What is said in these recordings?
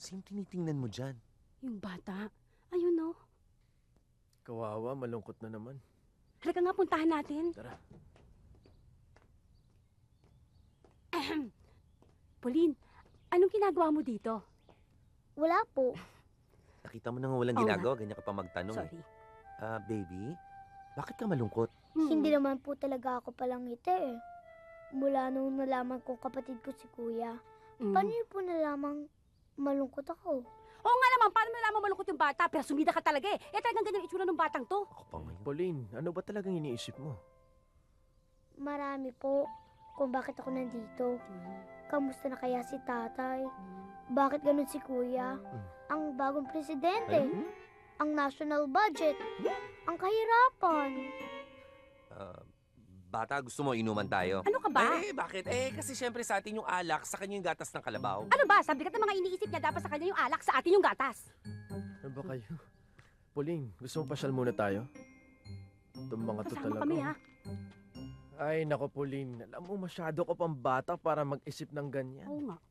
Sino tinitingnan mo dyan? Yung bata. Ayun no. Kawawa, malungkot na naman. Halika nga puntahan natin. Tara. Pauline, anong ginagawa mo dito? Wala po. Nakita mo na nga walang Oo ginagawa, ganyan ka pa magtanong eh. Sorry. Ah, baby, bakit ka malungkot? Hmm. Hindi naman po talaga ako palang ngiti eh. Mula nung nalaman kong kapatid ko si kuya. Mm. Paano niyo po nalamang malungkot ako? Oo nga naman, paano mo nalaman malungkot yung bata? Pero sumida ka talaga eh. Eh talagang ganyan itsura ng batang to. Ako pa ngayon. Pauline, ano ba talagang iniisip mo? Marami po kung bakit ako nandito. Kamusta na kaya si tatay? Bakit ganun si kuya? Mm. Ang bagong presidente. Hmm? Ang national budget. Ang kahirapan. Bata, gusto mo inuman tayo? Ano ka ba? Eh, bakit? Eh, kasi syempre sa atin yung alak, sa kanya yung gatas ng kalabaw. Ano ba? Sabi ka ng mga iniisip niya, dapat sa kanya yung alak, sa atin yung gatas. Ano ba kayo? Pauline, gusto mo pasyal muna tayo? Itong mga to Kasama talaga. kami ha. Ay, nako Pauline. Alam mo, masyado ka pang bata para mag-isip ng ganyan. Oo nga.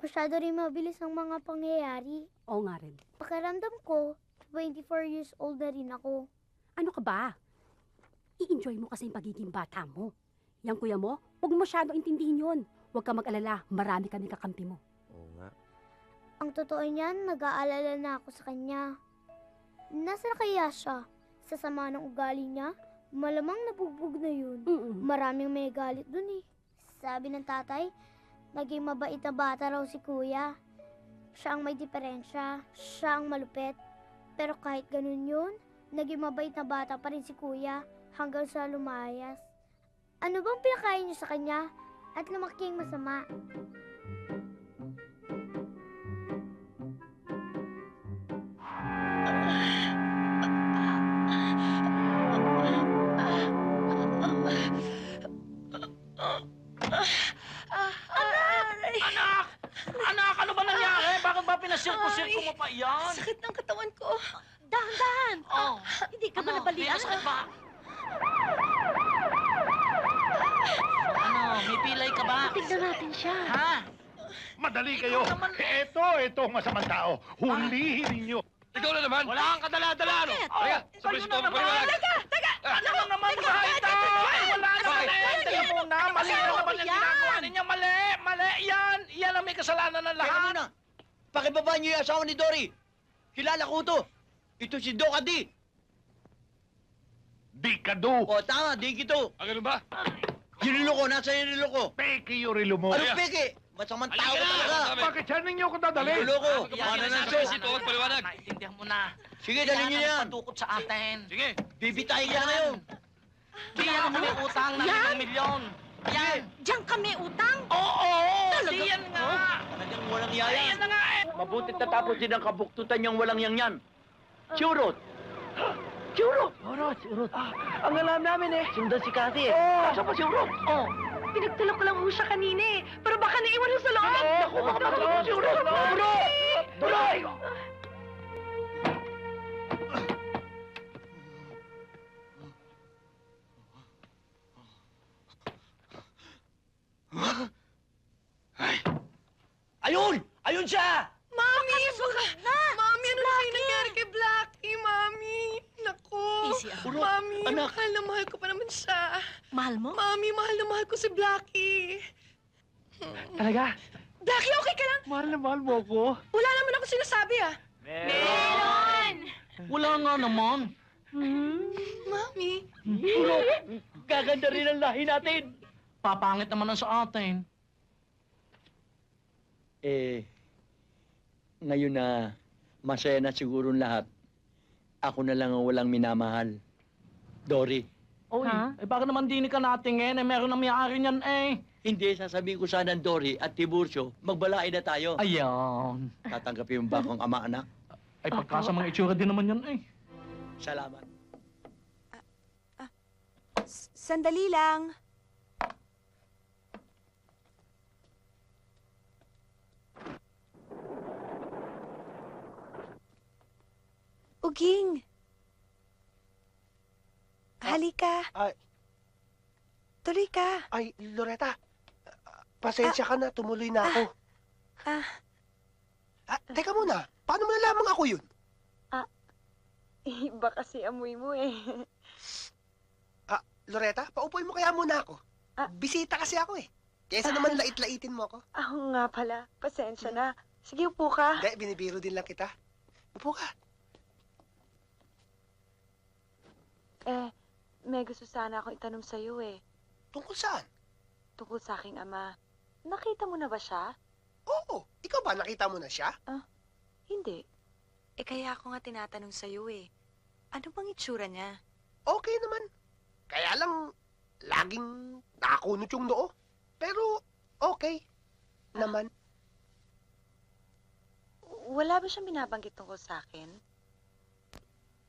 Masyado rin mabilis ang mga pangyayari. Oo nga rin. Pakiramdam ko, 24 years old na rin ako. Ano ka ba? I-enjoy mo kasi yung pagiging bata mo. Yang kuya mo, huwag mo masyado intindihin yun. Huwag ka mag-alala, marami kami kakampi mo. Oo nga. Ang totoo niyan, nag-aalala na ako sa kanya. Nasaan kaya siya? Sa sama ng ugali niya, malamang nabugbog na yun. Mm-mm. Maraming may galit dun eh. Sabi ng tatay, naging mabait na bata raw si kuya. Siya ang may diferensya, siya ang malupet. Pero kahit ganun yun, naging mabait na bata pa rin si kuya hanggang sa lumayas. Ano bang pinakain niyo sa kanya at lumaking masama? Anak! Anak, ano ba nangyari? Bakit ba pinasirko-sirko mo pa yan? Sakit ng katawan ko. Dahan-dahan. Oh, Hindi ka ba ano? nabalian? May masakit ba? Ano, may pilay ka ba? Tignan natin siya. Ha? Madali Ikaw kayo. naman. Ito, ito ang masamang tao. Hulihin ninyo. Ikaw na naman! Wala kang kadala-dala, no? Halika, Kayo sabay sa na mga naman. paliwanag! Ano na naman ba ito? Wala na Bakit? mali. Teka muna, mali na naman ang ginagawa ninyo. Mali, mali. Yan, yan ang may kasalanan ng Teka lahat. muna. Pakibaba niyo yung asawa ni Dory. Kilala ko to. Ito si Doc Adi. Di ka do. O tama, di kito. Ah, ganun ba? Hinilo ko, nasa hinilo ko. Peke yung relo mo. Anong peke? Masamang Halika tao ka na! talaga. Bakit saan ninyo ako dadalhin? Hinilo ko. Ah, Ano na sabi siya? si Tuwag paliwanag. Naiintindihan mo na. Sige, dalhin niyo yan. Patukot sa atin. Sige! Bibitayin ka ngayon. Di yan kami utang ng Yan? limang milyon. Yan. Diyan kami utang. Oo, di yan nga. Talagang walang Ay, yaya. yan na nga eh. Mabutit natapos din ang kabuktutan niyang walang yang yan. Churot! Churot! Urot, urot. Ang alam namin eh. Sundan si Cathy eh. Oh. Saan pa si Urot? Oh, pinagtala ko lang ho siya kanina eh. Pero baka naiwan ho sa loob. Naku, baka matulog si Urot! Urot! Tuloy! Ayun! Ayun siya! Mami, baka... Mami, Ah. Urot, Mami, anak. mahal na mahal ko pa naman siya. Mahal mo? Mami, mahal na mahal ko si Blackie. Talaga? Blackie, okay ka lang? Mahal na mahal mo ako. Wala naman ako sinasabi ah. Meron! Wala nga naman. Mami. Urot, gaganda rin ang lahi natin. Papangit naman ang sa atin. Eh, ngayon na masaya na siguro lahat, ako na lang ang walang minamahal. Dory, Oy, eh bakit naman dinig ka natingin? Eh meron na may-ari niyan eh. hindi sasabihin ko sana Dory at Tiburcio, magbalain na tayo. Ayan. Tatanggapin mo ba akong ama-anak? Ay pagkasa mga itsura din naman yan eh. Salamat. Sandali lang. Uging. Halika. Ay. Tuloy ka. Ay, Loretta, pasensya ka na, tumuloy na ako. ah. Teka muna, paano mo nalamang ako yun? Iba kasi amoy mo eh. Loretta, paupuin mo kaya muna ako. Ah. Bisita kasi ako eh. Kesa naman lait-laitin mo ako. Ako nga pala. Pasensya na. Sige, upo ka. Hindi, binibiro din lang kita. Upo ka. Eh, may gusto sana akong itanong sa'yo eh. Tungkol saan? Tungkol sa aking ama. Nakita mo na ba siya? Oo, ikaw ba nakita mo na siya? Hindi. Eh kaya ako nga tinatanong sa'yo eh. Ano bang itsura niya? Okay naman. Kaya lang, laging nakakunot yung noo. Pero, okay. Naman. Wala ba siyang binabanggit tungkol sa akin?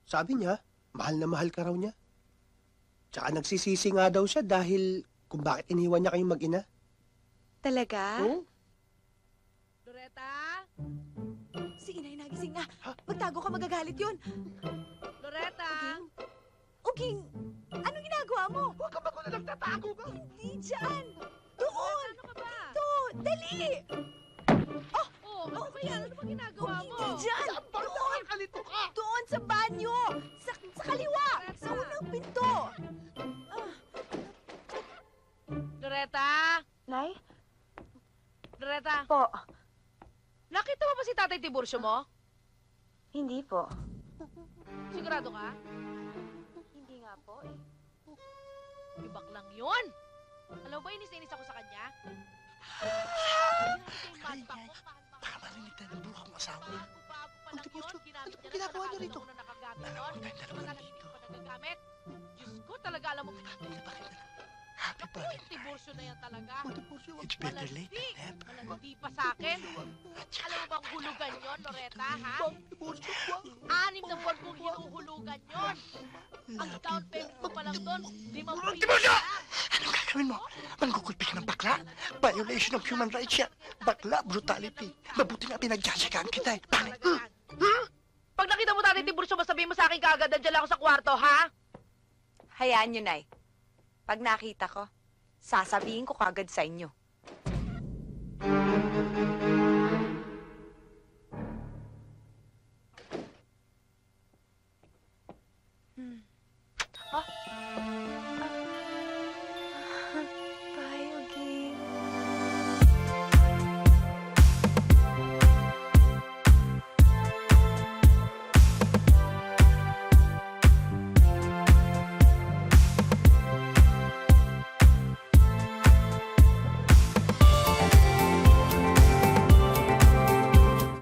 Sabi niya, mahal na mahal ka raw niya. Tsaka nagsisisi nga daw siya dahil kung bakit iniwan niya kayong mag-ina. Talaga? Oo. Loretta? Si inay nagising na. Magtago ka, magagalit yun. Loretta? Uging, anong ginagawa mo? Huwag ka ba kung nagtatago ka? Hindi dyan. Doon. Ano ka ba? Doon, dali. Mo Tiburcio mo? Hindi po. Sigurado ka? Hindi nga po eh. Ibak lang yun. Alam mo ba, inis na inis ako sa kanya? Baka marinig tayo ng buha asawa. Ang lang ginamit ano ba ginagawa na niyo rito? na Dalawa nun. tayong dalawa dito. nagagamit. Diyos ko, talaga alam mo. Happy yung Tiburcio na yan talaga. It's better late than never. Malandi pa sa akin. Alam mo bang hulugan yon, Loretta, ha? Tiburcio, wag. Anim na buwan kong hinuhulugan yon. Ang down payment ko pa lang doon, limang piso lang. Anong gagawin mo? Manggukulpi ka ng bakla? Violation of human rights yan. Bakla, brutality. Mabuti nga pinagjasagaan kita eh. Pangit. Pag nakita mo tatay Tiburcio, masabihin mo sa akin kaagad, nandiyan lang ako sa kwarto, ha? Hayaan nyo, Nay. Pag nakita ko, sasabihin ko kagad sa inyo.